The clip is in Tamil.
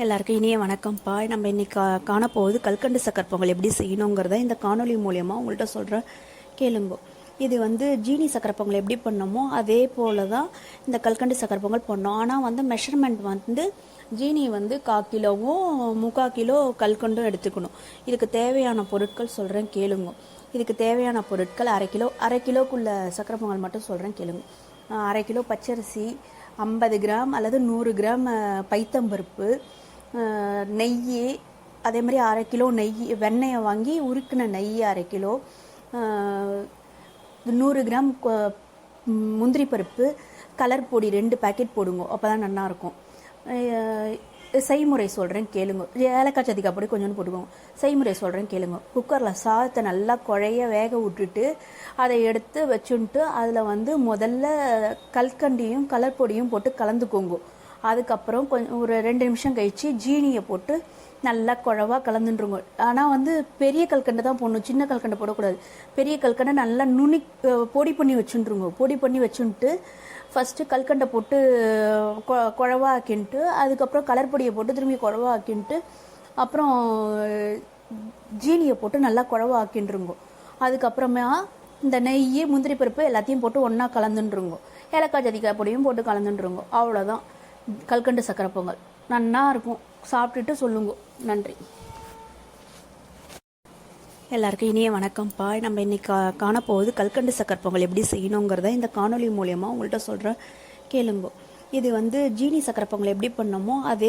எல்லாருக்கும் இனிய வணக்கம்ப்பா. நம்ம இன்னைக்கு கா- கல்கண்டு சக்கர் பொங்கல். எப்படி செய்யணுங்கிறத இந்த காணொலி மூலயமா உங்கள்கிட்ட சொல்கிறேன் கேளுங்க. இது வந்து ஜீனி சக்கரை பொங்கல் எப்படி பண்ணோமோ அதே போல தான் இந்த கல்கண்டு சக்கரை பொங்கல் பண்ணோம். ஆனால் வந்து மெஷர்மெண்ட் வந்து ஜீனி வந்து கா கிலோவும் முக்கா கிலோ கல்கண்டும் எடுத்துக்கணும். இதுக்கு தேவையான பொருட்கள் சொல்கிறேன் கேளுங்க. இதுக்கு தேவையான பொருட்கள் அரை கிலோ அரை கிலோக்குள்ள சக்கரை பொங்கல் மட்டும் சொல்கிறேன் கேளுங்க. அரை கிலோ பச்சரிசி ஐம்பது கிராம் அல்லது நூறு கிராம் பைத்தம்பருப்பு நெய் அதே மாதிரி அரை கிலோ நெய் வெண்ணெயை வாங்கி உருக்கின நெய் அரை கிலோ நூறு கிராம் முந்திரி பருப்பு கலர் பொடி ரெண்டு பேக்கெட் போடுங்க அப்போ தான் நல்லாயிருக்கும் செய்முறை சொல்கிறேன் கேளுங்க. ஏலக்காய் சதிக்காய் பொடி கொஞ்சோண்டு போட்டுக்கோங்க. செய்முறை சொல்கிறேன் கேளுங்க. குக்கரில் சாதத்தை நல்லா குழைய வேக விட்டுட்டு அதை எடுத்து வச்சுன்ட்டு அதில் வந்து முதல்ல கல்கண்டியும் கலர் பொடியும் போட்டு கலந்துக்கோங்க. அதுக்கப்புறம் கொஞ்சம் ஒரு ரெண்டு நிமிஷம் கழிச்சு ஜீனியை போட்டு நல்லா குழவா கலந்துருங்க ஆனால் வந்து பெரிய கல்கண்டை தான் போடணும். சின்ன கல்கண்டை போடக்கூடாது. பெரிய கல்கண்டை நல்லா நுனி பொடி பண்ணி வச்சுருங்க பொடி பண்ணி வச்சுன்ட்டு ஃபஸ்ட்டு கல்கண்டை போட்டு கொ- குழவா ஆக்கின்ட்டு அதுக்கப்புறம் கலர் பொடியை போட்டு திரும்பி குழவா ஆக்கின்ட்டு அப்புறம் ஜீனியை போட்டு நல்லா குழவா ஆக்கின்றுங்கோ அதுக்கப்புறமா இந்த நெய் முந்திரி பருப்பு எல்லாத்தையும் போட்டு ஒன்றா கலந்துருங்கோ ஏலக்காய் ஜதிக்காய் பொடியும் போட்டு கலந்துன்றுங்க. அவ்வளோதான் கல்கண்டு சக்கரை பொங்கல். நன்னா இருக்கும். சாப்பிட்டுட்டு சொல்லுங்க. நன்றி. எல்லாருக்கும் இனிய வணக்கம்ப்பா. நம்ம இன்னைக்கு கா- கல்கண்டு சக்கரை பொங்கல் எப்படி செய்யணுங்கிறத இந்த காணொளி மூலயமா உங்கள்கிட்ட சொல்கிறேன் கேளுங்க. இது வந்து ஜீனி சக்கரை பொங்கல் எப்படி பண்ணோமோ அதே